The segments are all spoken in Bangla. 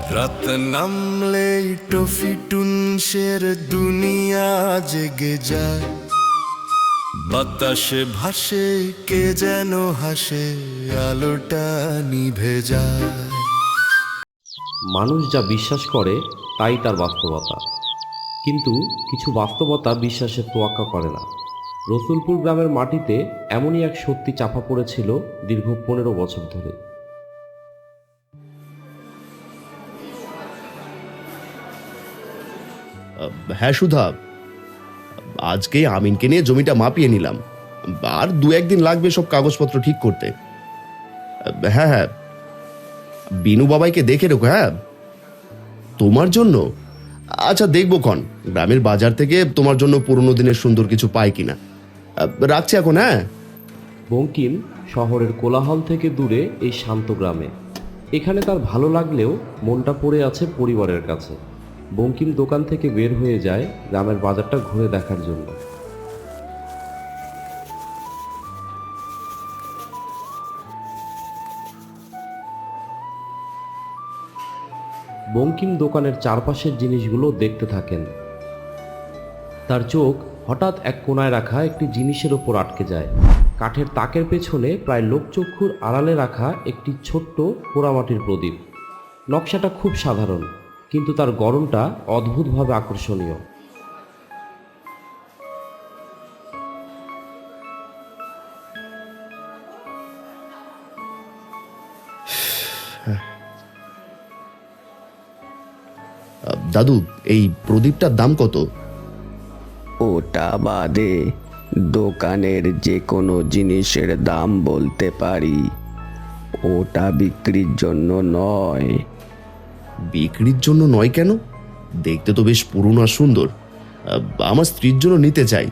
রাত নামলে টফি টুনসের দুনিয়া জেগে যায় বাতাসে ভাসে কে যেন হাসে আলোটা নিভে যায় মানুষ যা বিশ্বাস করে, তাই তার বাস্তবতা। কিন্তু কিছু বাস্তবতা বিশ্বাসের তোয়াক্কা করে না। রসুলপুর গ্রামের মাটিতে এমনই এক সত্যি চাপা পড়েছিল দীর্ঘ পনেরো বছর ধরে। হ্যাঁ সুধা। আজকে আমিনকে নিয়ে জমিটা মাপিয়ে নিলাম। আর দু একদিন লাগবে সব কাগজপত্র ঠিক করতে। হ্যাঁ হ্যাঁ। বিনু বাবাইকে দেখে রেখো হ্যাঁ। তোমার জন্য? আচ্ছা দেখব ক্ষণ গ্রামের বাজার থেকে তোমার জন্য পুরনো দিনের সুন্দর কিছু পাই কিনা। রাখছি এখন হ্যাঁ। বঙ্কিম শহরের কোলাহল থেকে দূরে এই শান্ত গ্রামে। এখানে তার ভালো লাগলেও মনটা পড়ে আছে পরিবারের কাছে। বঙ্কিম দোকান থেকে বের হয়ে যায় গ্রামের বাজারটা ঘুরে দেখার জন্য। বঙ্কিম দোকানের চারপাশের জিনিসগুলো দেখতে থাকেন। তার চোখ হঠাৎ এক কোনায় রাখা একটি জিনিসের ওপর আটকে যায়। কাঠের তাকের পেছনে প্রায় লোকচক্ষুর আড়ালে রাখা একটি ছোট্ট পোড়ামাটির প্রদীপ। নকশাটা খুব সাধারণ। কিন্তু তার গরমটা অদ্ভুতভাবে আকর্ষণীয়। দাদু এই প্রদীপটার দাম কত? ওটা বাদে দোকানের যে কোনো জিনিসের দাম বলতে পারি। ওটা বিক্রির জন্য নয়। বিক্রির জন্য নয় কেন? দেখতে তো বেশ পুরনো আর সুন্দর। আমার স্ত্রীর জন্য নিতে চাই।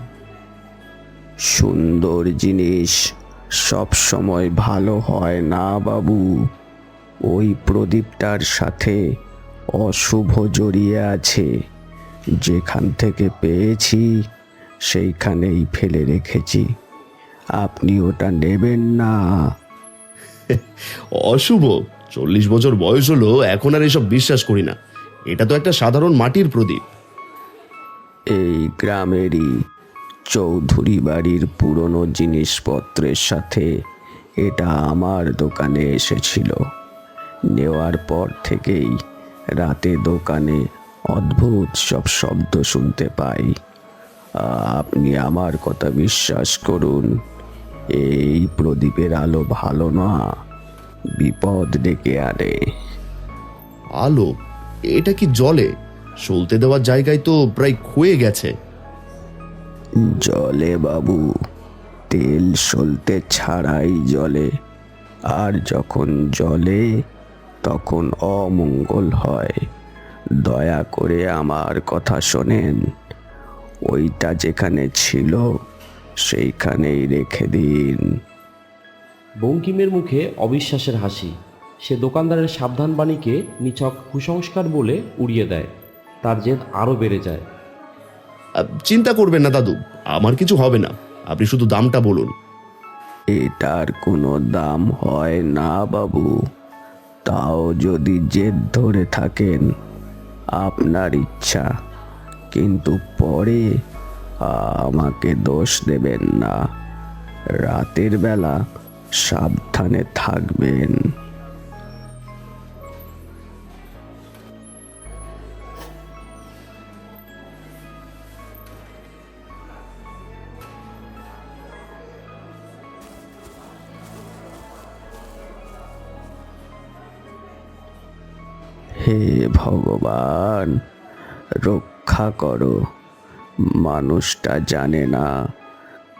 সুন্দর জিনিস সব সময় ভালো হয় না বাবু। ওই প্রদীপটার সাথে অশুভ জড়িয়ে আছে। যেখান থেকে পেয়েছি সেইখানেই ফেলে রেখেছি। আপনি ওটা নেবেন না। অশুভ চল্লিশ বছর বয়স হলো, এখন আর এসব বিশ্বাস করি না। এটা তো একটা সাধারণ মাটির প্রদীপ। এই গ্রামেরই চৌধুরী বাড়ির পুরনো জিনিসপত্রের সাথে এটা আমার দোকানে এসেছিল। নেওয়ার পর থেকেই রাতে দোকানে অদ্ভুত সব শব্দ শুনতে পাই। আপনি আমার কথা বিশ্বাস করুন, এই প্রদীপের আলো ভালো না। বিপদ ডেকে আনে। আলো এটা কি জলে? সলতে দেওয়ার জায়গায় তো প্রায় ক্ষয়ে গেছে। জলে বাবু তেল সলতে ছাড়াই জলে। আর যখন জলে তখন অমঙ্গল হয়। দয়া করে আমার কথা শোনেন। ওইটা যেখানে ছিল সেইখানেই রেখে দিন। বঙ্কিমের মুখে অবিশ্বাসের হাসি। সে দোকানদারের সাবধান বাণীকে নিছক কুসংস্কার বলে উড়িয়ে দেয়। তার জেদ আরও বেড়ে যায়। চিন্তা করবেন না দাদু আমার কিছু হবে না। আপনি শুধু দামটা বলুন। এটার কোনো দাম হয় না বাবু। তাও যদি জেদ ধরে থাকেন আপনার ইচ্ছা। কিন্তু পরে আমাকে দোষ দেবেন না। রাতের বেলা সাবধানে থাকবেন। হে ভগবান রক্ষা করো। মানুষটা জানে না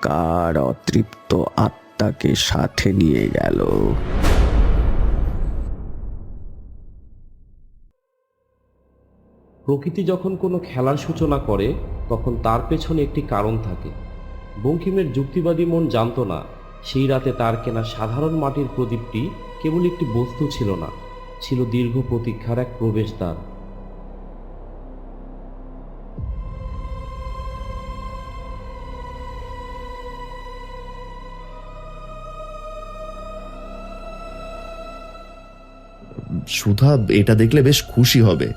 কার অতৃপ্ত আত্মাকে সাথে নিয়ে গেল। প্রকৃতি যখন কোনো খেলার সূচনা করে, তখন তার পেছনে একটি কারণ থাকে। বঙ্কিমের যুক্তিবাদী মন জানতো না, সেই রাতে তার কেনা সাধারণ মাটির প্রদীপটি কেবল একটি বস্তু ছিল না, ছিল দীর্ঘ প্রতীক্ষার এক প্রবেশদ্বার। সুধা এটা দেখলে বেশ খুশি হবে।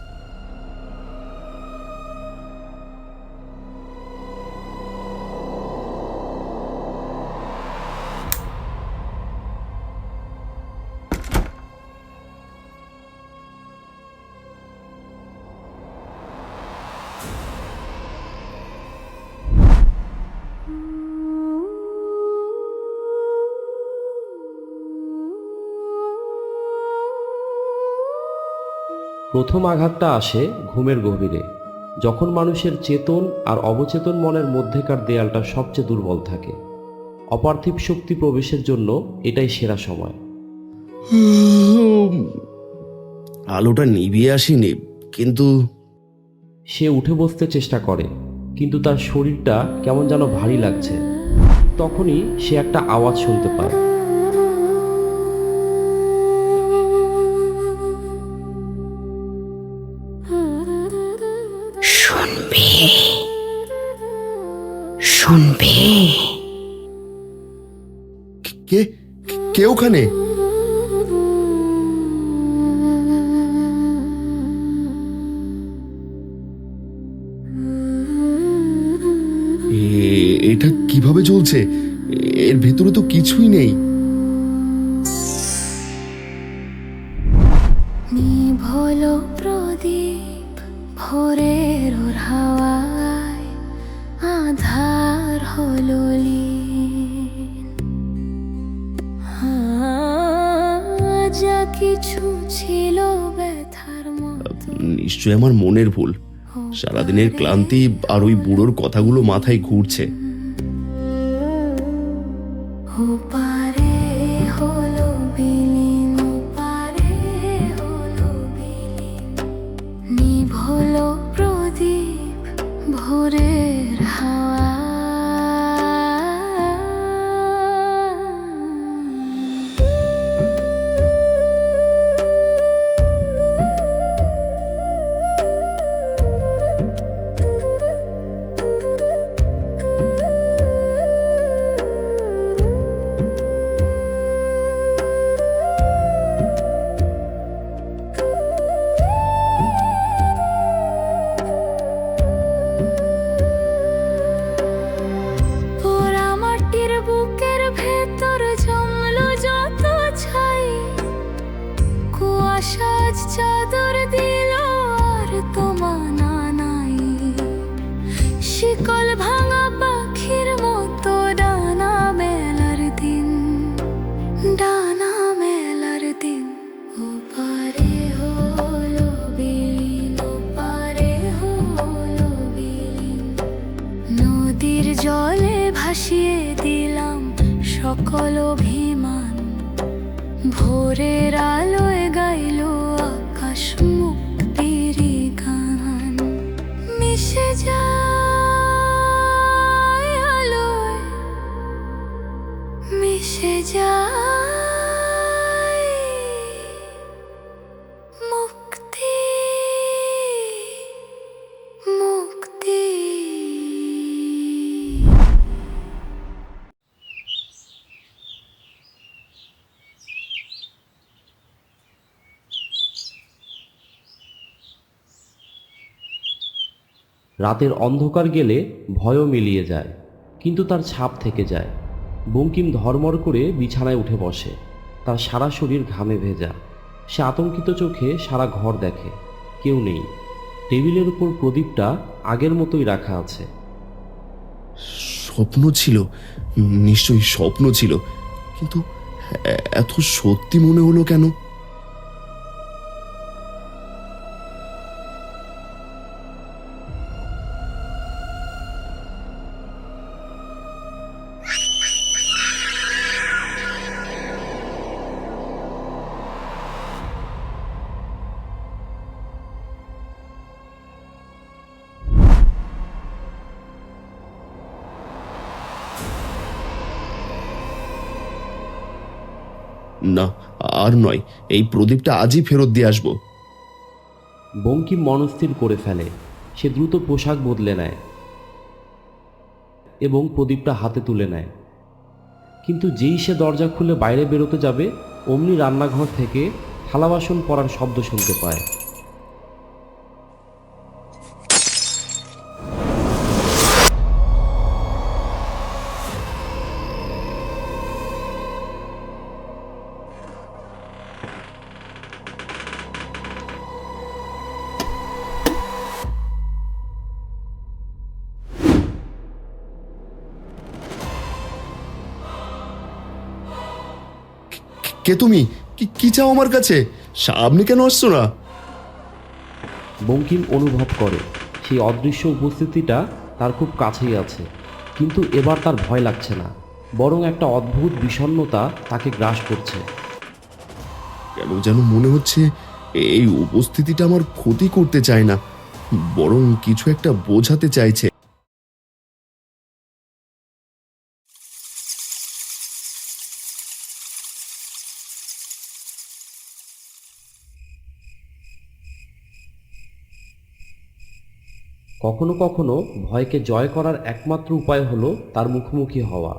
প্রথম আঘাতটা আসে ঘুমের গভীরে যখন মানুষের চেতন আর অবচেতন মনের মধ্যেকার দেয়ালটা সবচেয়ে দুর্বল থাকে। অপার্থিব শক্তি প্রবেশের জন্য এটাই সেরা সময়। আলোটা নিভিয়ে আসেনি কিন্তু সে উঠে বসতে চেষ্টা করে কিন্তু তার শরীরটা কেমন যেন ভারী লাগছে। তখনই সে একটা আওয়াজ শুনতে পায়। কে ওখানে? এটা কীভাবে চলছে? এর ভেতরে তো কিছুই নেই। যা কিছু ছিল ব্যথার নিশ্চয় আমার মনের ভুল। সারাদিনের ক্লান্তি আর ওই বুড়োর কথাগুলো মাথায় ঘুরছে। সকল ভোরের আলোয় রাতের অন্ধকার গেলে ভয়ও মিলিয়ে যায়, কিন্তু তার ছাপ থেকে যায়। বঙ্কিম ধর্মর করে বিছানায় উঠে বসে। তার সারা শরীর ঘামে ভেজা। সে আতঙ্কিত চোখে সারা ঘর দেখে। কেউ নেই। টেবিলের উপর প্রদীপটা আগের মতোই রাখা আছে। স্বপ্ন ছিল। নিশ্চয়ই স্বপ্ন ছিল। কিন্তু এত সত্যি মনে হলো কেন? না, আর নয়, এই প্রদীপটা আজই ফেরত দিয়ে আসব। বঙ্কিম মনস্থির করে ফেলে। সে দ্রুত পোশাক বদলে নেয় এবং প্রদীপটা হাতে তুলে নেয়। কিন্তু যেই সে দরজা খুলে বাইরে বেরোতে যাবে, অমনি রান্নাঘর থেকে থালা বাসন পড়ার শব্দ শুনতে পায়। কে তুমি? কি কি চাও আমার কাছে? সামনে কেন আসছো না? বঙ্কিম অনুভব করে সেই অদৃশ্য উপস্থিতিটা তার খুব কাছেই আছে কিন্তু এবার তার ভয় লাগছে না বরং একটা অদ্ভুত বিষণ্ণতা তাকে গ্রাস করছে। কেন যেন মনে হচ্ছে এই উপস্থিতিটা আমার ক্ষতি করতে চায় না বরং কিছু একটা বোঝাতে চাইছে। কখনো কখনো ভয়কে জয় করার একমাত্র উপায় হলো তার মুখোমুখি হওয়া।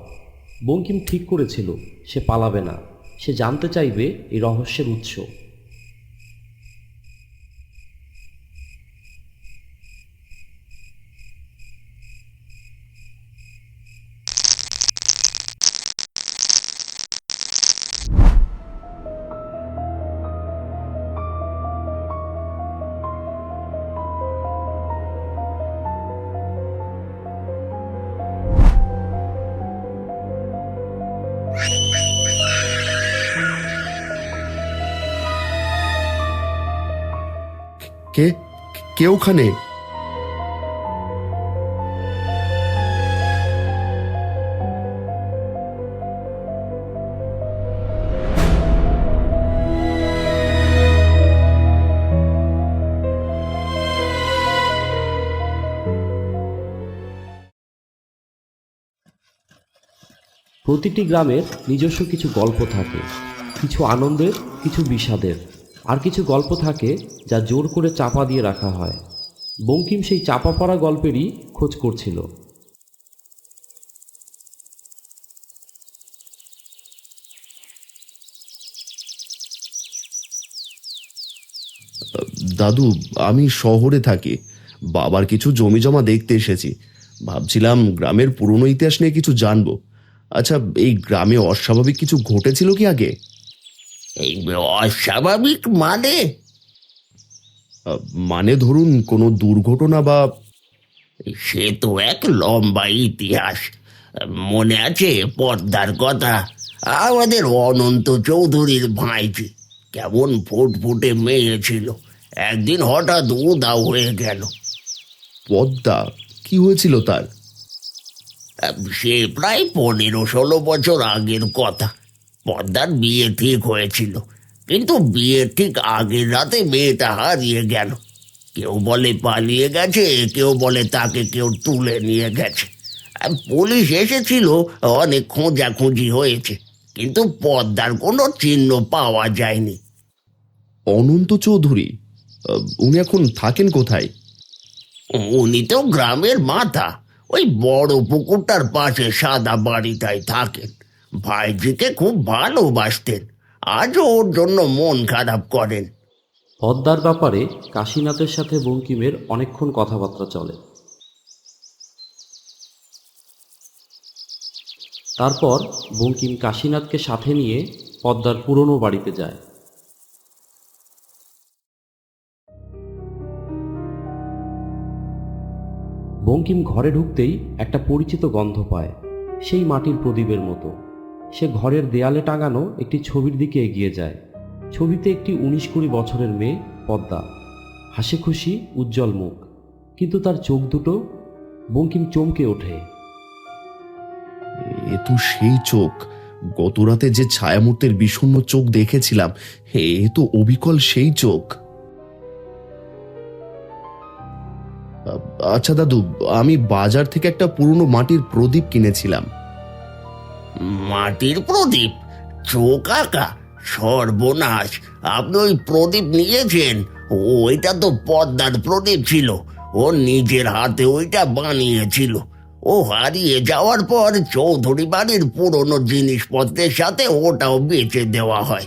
বঙ্কিম ঠিক করেছিল, সে পালাবে না। সে জানতে চাইবে এই রহস্যের উৎস। কে ওখানে প্রতিটি গ্রামের নিজস্ব কিছু গল্প থাকে কিছু আনন্দের কিছু বিষাদের। আর কিছু গল্প থাকে যা জোর করে চাপা দিয়ে রাখা হয়। বঙ্কিম সেই চাপা পড়া গল্পেরই খোঁজ করছিল। দাদু, আমি শহরে থাকি। বাবার কিছু জমি জমা দেখতে এসেছি। ভাবছিলাম গ্রামের পুরনো ইতিহাস নিয়ে কিছু জানব। আচ্ছা এই গ্রামে অস্বাভাবিক কিছু ঘটেছিল কি আগে? এই অস্বাভাবিক মানে? মানে ধরুন কোনো দুর্ঘটনা বা সে তো এক লম্বা ইতিহাস। মনে আছে পর্দার কথা? আমাদের অনন্ত চৌধুরীর ভাইজি কেমন ফুটফুটে মেয়ে ছিল। একদিন হঠাৎ উদাও হয়ে গেল। পদ্মা? কি হয়েছিল তার? সে প্রায় পনেরো ষোলো বছর আগের কথা। পদ্মার বিয়ে ঠিক হয়েছিল। কিন্তু বিয়ে ঠিক আগের রাতে মেয়েটা হারিয়ে গেল। কেউ বলে পালিয়ে গেছে কেউ বলে তাকে কেউ তুলে নিয়ে গেছে। পুলিশ এসেছিল অনেক খোঁজাখুঁজি হয়েছে কিন্তু পদ্মার কোনো চিহ্ন পাওয়া যায়নি। অনন্ত চৌধুরী আহ, উনি এখন থাকেন কোথায়? উনি তো গ্রামের মাথা ওই বড় পুকুরটার পাশে সাদা বাড়িটায় থাকেন। ভাইজিকে খুব ভালোবাসতেন। আজও ওর জন্য মন খারাপ করেন। পদ্মার ব্যাপারে কাশীনাথের সাথে বঙ্কিমের অনেকক্ষণ কথাবার্তা চলে। তারপর বঙ্কিম কাশীনাথকে সাথে নিয়ে পদ্মার পুরনো বাড়িতে যায়। বঙ্কিম ঘরে ঢুকতেই একটা পরিচিত গন্ধ পায়, সেই মাটির প্রদীপের মতো। সে ঘরের দেয়ালে টাঙানো একটি ছবির দিকে এগিয়ে যায়। ছবিতে একটি উনিশ কুড়ি বছরের মেয়ে, পদ্মা। হাসি খুশি, উজ্জ্বল মুখ। কিন্তু তার চোখ দুটো বঙ্কিম চমকে ওঠে। এ তো সেই চোখ। গতরাতে যে ছায়ামূর্তির বিষণ্ণ চোখ দেখেছিলাম এ তো অবিকল সেই চোখ। আচ্ছা দাদু, আমি বাজার থেকে একটা পুরনো মাটির প্রদীপ কিনেছিলাম। মাটির প্রদীপ? চোখ আঁকা? সর্বনাশ। আপনি ওই প্রদীপ নিয়েছেন। ওইটা তো পদ্মার প্রদীপ ছিল। ও নিজের হাতে ওইটা বানিয়েছিল। ও হারিয়ে যাওয়ার পর চৌধুরী বাড়ির পুরনো জিনিসপত্রের সাথে ওটাও বেচে দেওয়া হয়।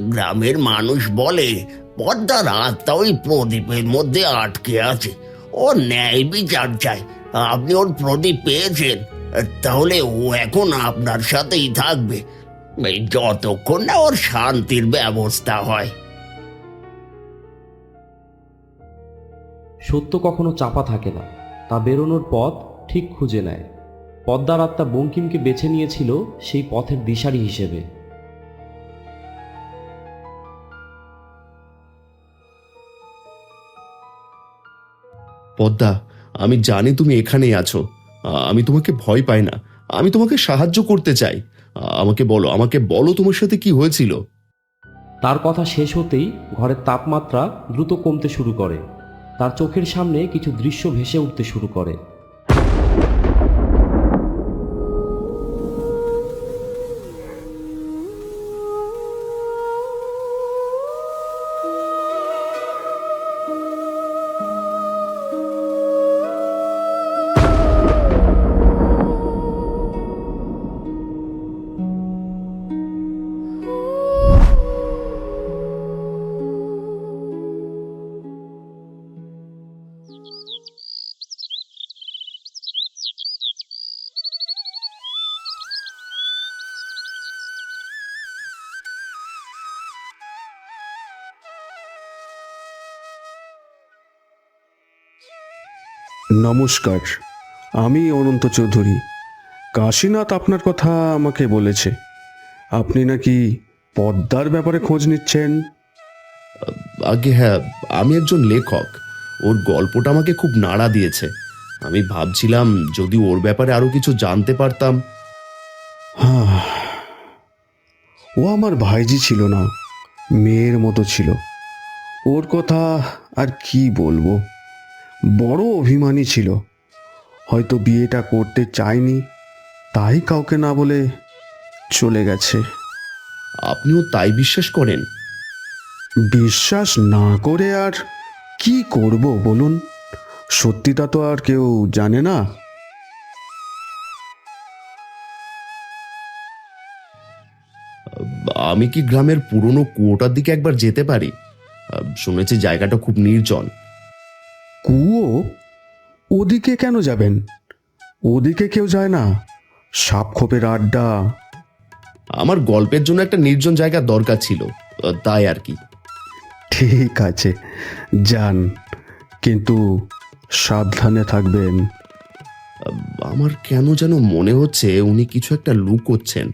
গ্রামের মানুষ বলে, পদ্মার আত্মা ওই প্রদীপের মধ্যে আটকে আছে। ও ন্যায় বিচার চায়। আপনি ওর প্রদীপ পেয়েছেন। তাহলে ও এখন আপনার সাথেই থাকবে। যতক্ষণ না ওর শান্তির ব্যবস্থা হয়। সত্য কখনো চাপা থাকে না। তা বেরোনোর পথ ঠিক খুঁজে নেয়। পদ্মার আত্মা বঙ্কিমকে বেছে নিয়েছিল সেই পথের দিশারি হিসেবে। পদ্মা আমি জানি তুমি এখানেই আছো। আমি তোমাকে ভয় পাই না। আমি তোমাকে সাহায্য করতে চাই। আমাকে বলো আমাকে বলো তোমার সাথে কি হয়েছিল। তার কথা শেষ হতেই ঘরের তাপমাত্রা দ্রুত কমতে শুরু করে। তার চোখের সামনে কিছু দৃশ্য ভেসে উঠতে শুরু করে। নমস্কার আমি অনন্ত চৌধুরী। কাশীনাথ আপনার কথা আমাকে বলেছে। আপনি নাকি পদ্মার ব্যাপারে খোঁজ নিচ্ছেন? আগে হ্যাঁ আমি একজন লেখক। ওর গল্পটা আমাকে খুব নাড়া দিয়েছে। আমি ভাবছিলাম যদি ওর ব্যাপারে আরও কিছু জানতে পারতাম। হ্যাঁ ও আমার ভাইজি ছিল না মেয়ের মতো ছিল। ওর কথা আর কি বলব? বড় অভিমানী ছিল। হয়তো বিয়েটা করতে চায়নি তাই কাউকে না বলে চলে গেছে। আপনিও তাই বিশ্বাস করেন? বিশ্বাস না করে আর কি করব বলুন? সত্যিটা তো আর কেউ জানে না। আমি কি গ্রামের পুরনো কুয়োটার দিকে একবার যেতে পারি? শুনেছি জায়গাটা খুব নির্জন। কুয়ো? ওদিকে কেন যাবেন? ওদিকে কেউ যায় না। সাপ খোপের আড্ডা। আমার গল্পের জন্য একটা নির্জন জায়গা দরকার ছিল তাই আর কি। ঠিক আছে যান। কিন্তু সাবধানে থাকবেন। আমার কেন যেন মনে হচ্ছে উনি কিছু একটা লুকোচ্ছেন।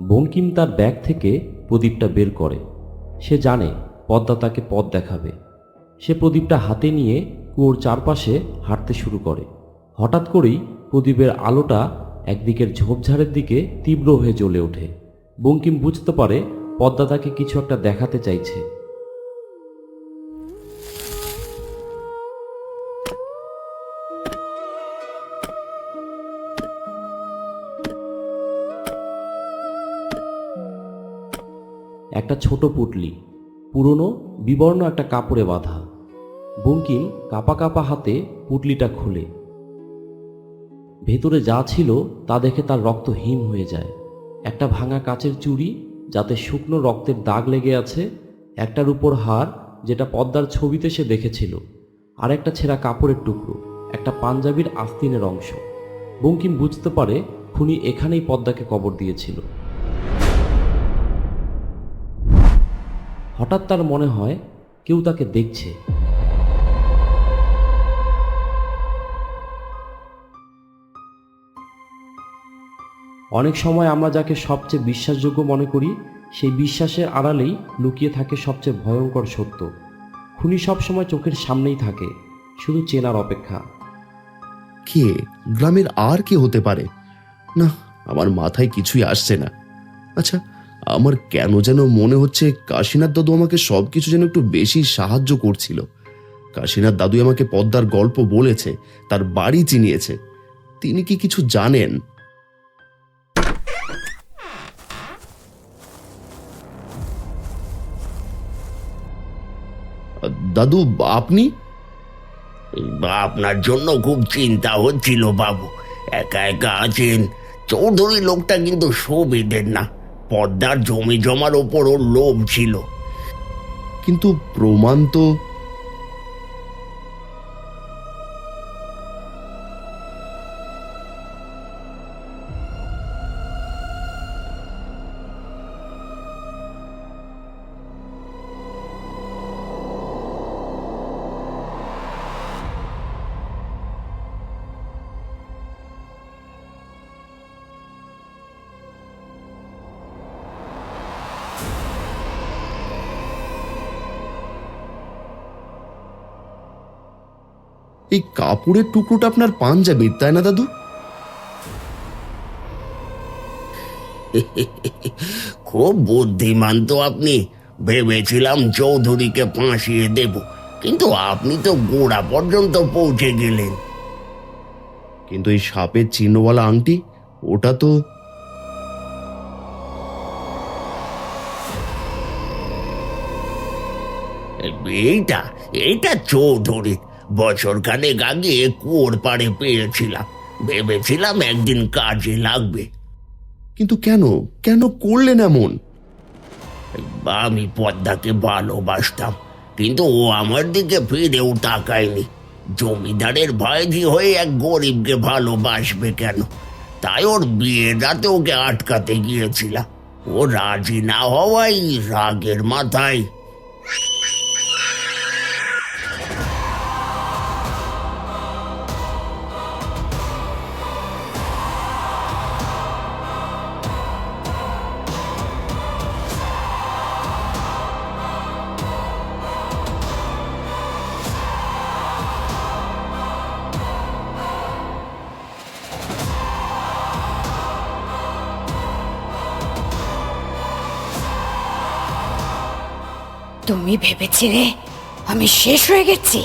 বঙ্কিম তার ব্যাগ থেকে প্রদীপটা বের করে। সে জানে পদ্মা তাকে পথ দেখাবে। সে প্রদীপটা হাতে নিয়ে কুয়োর চারপাশে হাঁটতে শুরু করে। হঠাৎ করেই প্রদীপের আলোটা একদিকের ঝোপঝাড়ের দিকে তীব্র হয়ে জ্বলে ওঠে। বঙ্কিম বুঝতে পারে পদ্মা তাকে কিছু একটা দেখাতে চাইছে। একটা ছোট পুটলি, পুরনো, বিবর্ণ একটা কাপড়ে বাঁধা। বঙ্কিম কাপা কাপা হাতে পুটলিটা খুলে। ভেতরে যা ছিল তা দেখে তার রক্ত হিম হয়ে যায়। একটা ভাঙা কাচের চুড়ি, যাতে শুকনো রক্তের দাগ লেগে আছে, একটার উপর হার, যেটা পদ্মার ছবিতে সে দেখেছিল। আর একটা ছেঁড়া কাপড়ের টুকরো, একটা পাঞ্জাবির আস্তিনের অংশ। বঙ্কিম বুঝতে পারে, খুনি এখানেই পদ্মাকে কবর দিয়েছিল। হঠাৎ তার মনে হয় কেউ তাকে দেখছে। অনেক সময় আমরা যাকে সবচেয়ে বিশ্বাসযোগ্য মনে করি, সেই বিশ্বাসের আড়ালেই লুকিয়ে থাকে সবচেয়ে ভয়ঙ্কর সত্য। খুনি সবসময় চোখের সামনেই থাকে, শুধু চেনার অপেক্ষা। কে? গ্রামের আর কে হতে পারে? না, আমার মাথায় কিছুই আসছে না। আচ্ছা আমার কেন যেন মনে হচ্ছে কাশীনাথ দাদু আমাকে সবকিছু যেন একটু বেশি সাহায্য করছিল। কাশীনাথ দাদু আমাকে পদ্মার গল্প বলেছে, তার বাড়ি চিনিয়েছে। তিনি কি কিছু জানেন? দাদু, আপনি? আপনার জন্য খুব চিন্তা হচ্ছিল বাবু। একা একা আছেন, চৌধুরী লোকটা কিন্তু সুবিধের না। পদ্মার জমি জমার ওপর ওর লোভ ছিল। কিন্তু প্রমাণ তো এই কাপড়ের টুকরোটা আপনার পাঞ্জাবির তাই না দাদু? খুব বুদ্ধিমান তো আপনি। ভেবেছিলাম চৌধুরীকে ফাঁসিয়ে দেব কিন্তু আপনি তো গোড়া পর্যন্ত পৌঁছে গেলেন। কিন্তু এই সাপের চিহ্নওয়ালা আংটি ওটা তো এইটা এইটা চৌধুরী। বছর খানেক আগে কুয়োর পাড়ে পেয়েছিলাম। ভেবেছিলাম একদিন কাজে লাগবে। কিন্তু কেন? কেন করলেন এমন? আমি পদ্মাকে ভালোবাসতাম কিন্তু ও আমার দিকে ফিরেও তাকায়নি। জমিদারের ভাইজি হয়ে এক গরিবকে ভালোবাসবে কেন? তাই ওর বিয়ে রাতে ওকে আটকাতে গিয়েছিলাম। ও রাজি না হওয়াই রাগের মাথায়। তুমি ভেবেছিলে আমি শেষ হয়ে গেছি?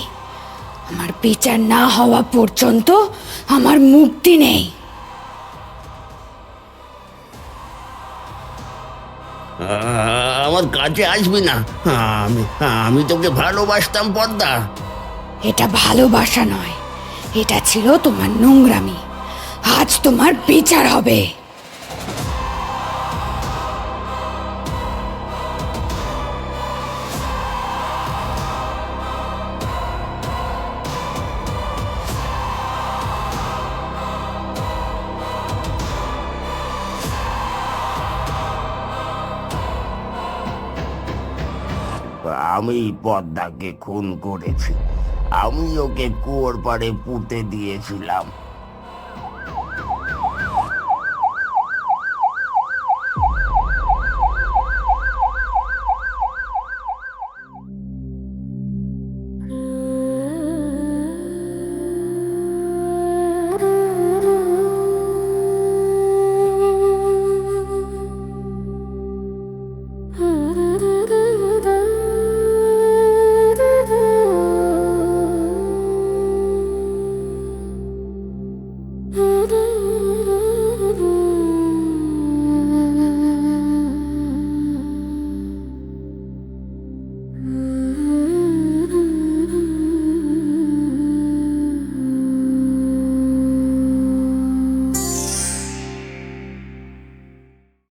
আমার বিচার না হওয়া পর্যন্ত আমার মুক্তি নেই। আমার কাছে আসবি না। আমি আমি তোকে ভালোবাসতাম পদ্মা। এটা ভালোবাসা নয় এটা ছিল তোমার নোংরামি। আজ তোমার বিচার হবে। পদ্মাকে খুন করেছি। আমি ওকে কুয়োর পাড়ে পুঁতে দিয়েছিলাম।